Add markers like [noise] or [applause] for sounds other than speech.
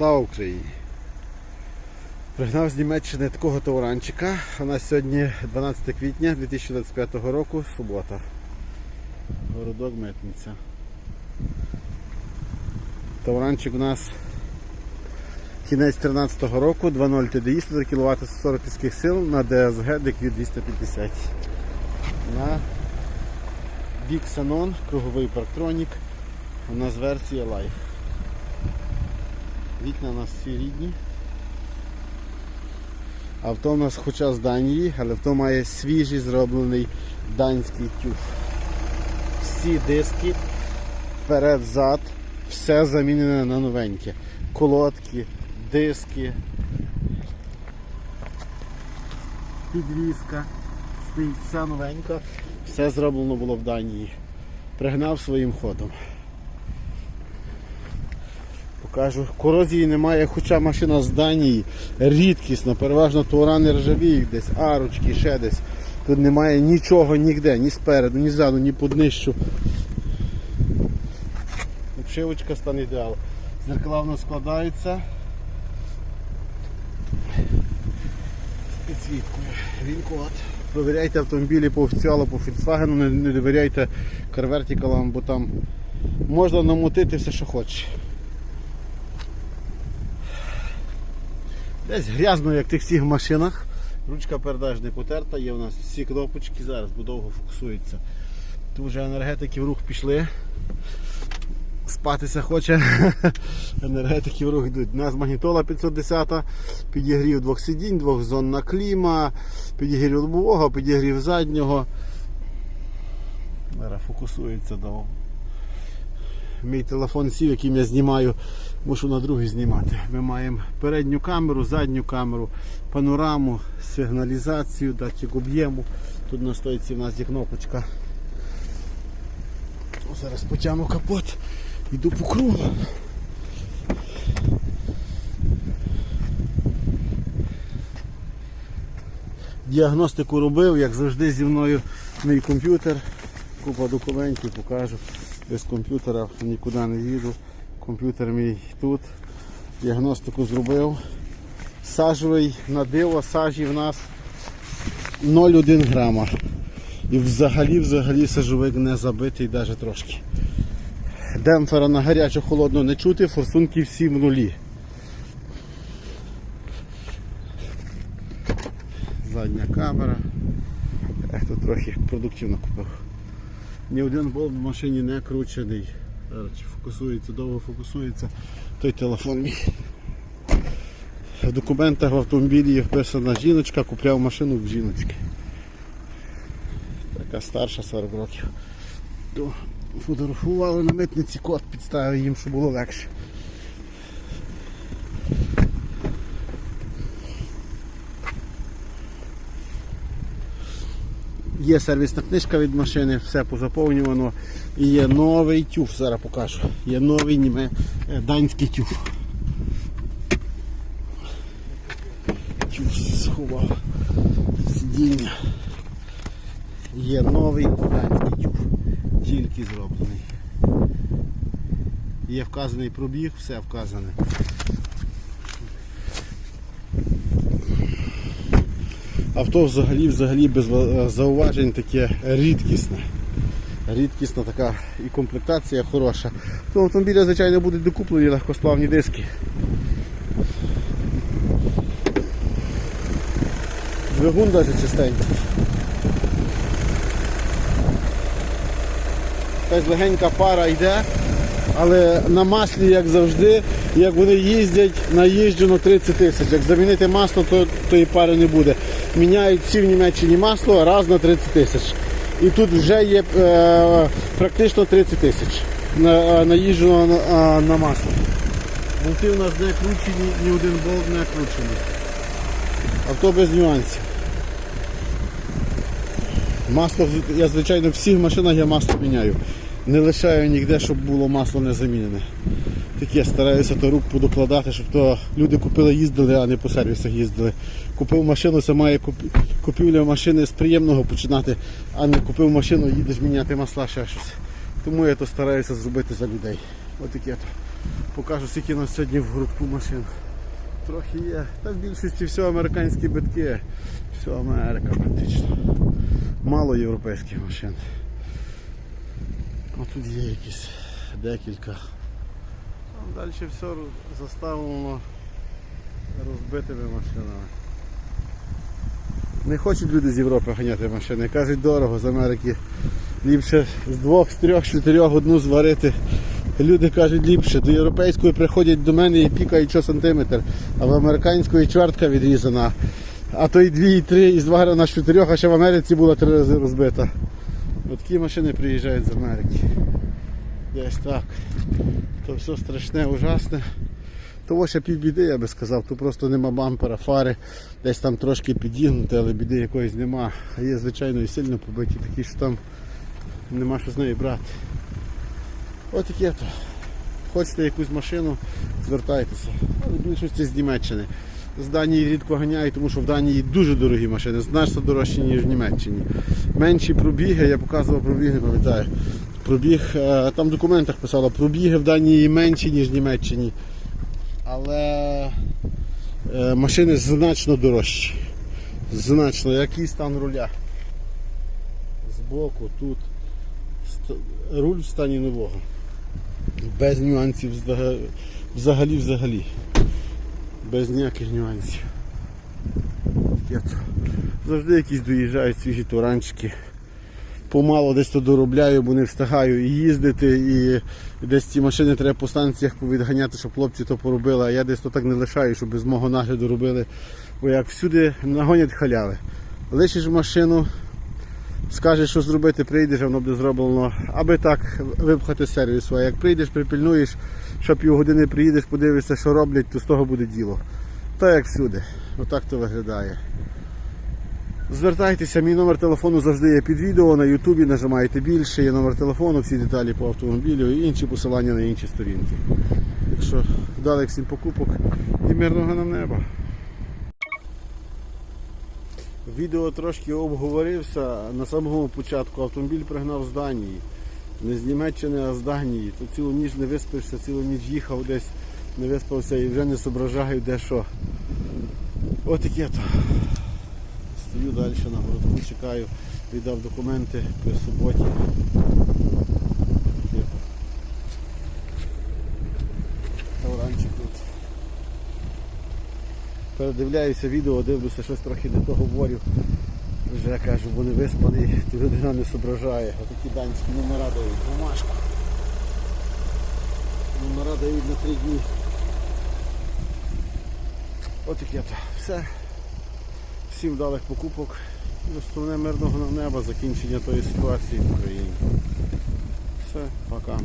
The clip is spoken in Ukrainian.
Слава Україні! Пригнав з Німеччини такого товаранчика. У нас сьогодні 12 квітня 2025 року, субота. Городок Митниця. Товаранчик у нас кінець 13-го року, 2.0 TDI, 100 кВт 40 кінських сил на DSG DQ 250. На Big Sanon, круговий парктронік. У нас версія Life. Вікна у нас всі рідні. Авто у нас хоча з Данії, але авто має свіжий зроблений данський тюф. Всі диски вперед-зад, все замінене на новеньке. Колодки, диски, підвіска, стоїть все новенько, все зроблено було в Данії. Пригнав своїм ходом. Покажу. Корозії немає, хоча машина з Данії рідкісна, переважно туарани ржавіють десь, арочки, ще десь. Тут немає нічого ніде, ні спереду, ні ззаду, ні по днищу. Обшивочка стан ідеал. Зеркала в нас складаються. З підсвіткою. Він код. Провіряйте автомобілі по офіціалу, по Volkswagen, не, не довіряйте карвертикалам, бо там можна намотити все, що хочеш. Десь грязно, як в тих всіх машинах. Ручка передач не потерта, є у нас всі кнопочки, зараз бо довго фокусується. Тут вже енергетики в рух пішли. Спатися хоче. [laughs] енергетики в рух йдуть. У нас магнітола 510, підігрів двох сидінь, двохзонна кліма, підігрів лобового, підігрів заднього. Зараз фокусується довго. Мій телефон сів, яким я знімаю, мушу на другий знімати. Ми маємо передню камеру, задню камеру, панораму, сигналізацію, датчик об'єму. Тут на стойці в нас є кнопочка. О, Зараз потягну капот, йду по кругу. Діагностику робив, як завжди зі мною мій комп'ютер. Купа документів покажу. Без комп'ютера нікуди не їду. Комп'ютер мій тут. Діагностику зробив. Сажовий на диво сажі в нас 0,1 грама. І взагалі взагалі сажовик не забитий навіть трошки. Демпфера на гарячу холодну не чути, форсунки всі в нулі. Задня камера. Ех, тут трохи продуктивно купив. Ні один болт в машині не кручений. Зараз чи фокусується, довго фокусується той телефон мій. В документах в автомобілі є вписана жіночка, купляв машину в жіночки. Така старша 40 років. То фотографували на митниці код, підставив їм, щоб було легше. Є сервісна книжка від машини, все позаповнювано. І є новий тюф, зараз покажу. Є новий німе е, данський тюф. Тюф сховав сидіння. Є новий данський тюф. Тільки зроблений. Є вказаний пробіг, все вказане. Авто взагалі взагалі без е, зауважень таке рідкісне. Рідкісна така і комплектація хороша. До автомобіля, звичайно, будуть докуплені легкосплавні диски. Двигун навіть чистенький. Якась легенька пара йде, але на маслі, як завжди, як вони їздять, наїжджено 30 тисяч. Як замінити масло, то тої пари не буде. Міняють всі в Німеччині масло раз на 30 тисяч. І тут вже є е, практично 30 тисяч на, наїжджено на, на масло. Болти у нас не кручені, ні один болт не кручений. Авто без нюансів. Масло, я звичайно в всіх машинах я масло міняю. Не лишаю ніде, щоб було масло не замінене. Таке стараюся то рук подокладати, щоб то люди купили, їздили, а не по сервісах їздили. Купив машину, це має купівля машини з приємного починати, а не купив машину, їдеш міняти масла, ще щось. Тому я то стараюся зробити за людей. Ось таке то. Покажу, скільки нас сьогодні в грудку машин. Трохи є. Та в більшості все американські битки. Все Америка практично. Мало європейських машин. О, тут є якісь декілька. Там далі все заставлено розбитими машинами. Не хочуть люди з Європи ганяти машини. Кажуть, дорого з Америки. Ліпше з двох, з трьох, з чотирьох одну зварити. Люди кажуть ліпше. До європейської приходять до мене і пікають що сантиметр, а в американської чвертка відрізана. А то й дві, і три, і зварена з чотирьох, а ще в Америці була три рази розбита. Такі машини приїжджають з Америки. Десь так. То все страшне, ужасне. Того ще півбіди, я би сказав, то просто нема бампера, фари, десь там трошки підігнути, але біди якоїсь нема. А є, звичайно, і сильно побиті, такі, що там нема що з неї брати. От таке то. Хочете якусь машину, звертайтеся. Але більшості з Німеччини. З Данії рідко ганяють, тому що в Данії дуже дорогі машини, значно дорожчі, ніж в Німеччині. Менші пробіги, я показував пробіги, пам'ятаю. Пробіг, е, там в документах писало, пробіги в Данії менші, ніж в Німеччині. Але е, машини значно дорожчі. Значно. Який стан руля? Збоку, тут. Руль в стані нового. Без нюансів взагалі взагалі. Без ніяких нюансів. Завжди якісь доїжджають свіжі туранчики. Помало десь то доробляю, бо не встигаю і їздити, і десь ці машини треба по станціях повідганяти, щоб хлопці то поробили, а я десь то так не лишаю, щоб без мого нагляду робили. Бо як всюди нагонять халяви. Лишиш машину, скажеш, що зробити, прийдеш, а воно буде зроблено, аби так випхати сервісу. А як прийдеш, припильнуєш, що півгодини приїдеш, подивишся, що роблять, то з того буде діло. Так як всюди. Отак то виглядає. Звертайтеся, мій номер телефону завжди є під відео, на Ютубі нажимаєте більше, є номер телефону, всі деталі по автомобілю і інші посилання на інші сторінки. Так що вдалих всім покупок і мирного нам неба. Відео трошки обговорився. На самому початку автомобіль пригнав з Данії. Не з Німеччини, а з Данії. То цілу ніч не виспався, цілу ніч їхав десь, не виспався і вже не зображаю де що. От таке то. Стою далі на городку, чекаю, віддав документи при суботі. Тавранчик тут. Передивляюся відео, дивлюся, щось трохи не то говорю. Вже кажу, бо не виспаний, то людина не зображає. Отакі данські номера дають, бумажку. Номера дають на три дні. Отаке то. Все. Всім вдалих покупок. І основне мирного неба, закінчення тої ситуації в Україні. Все, пока.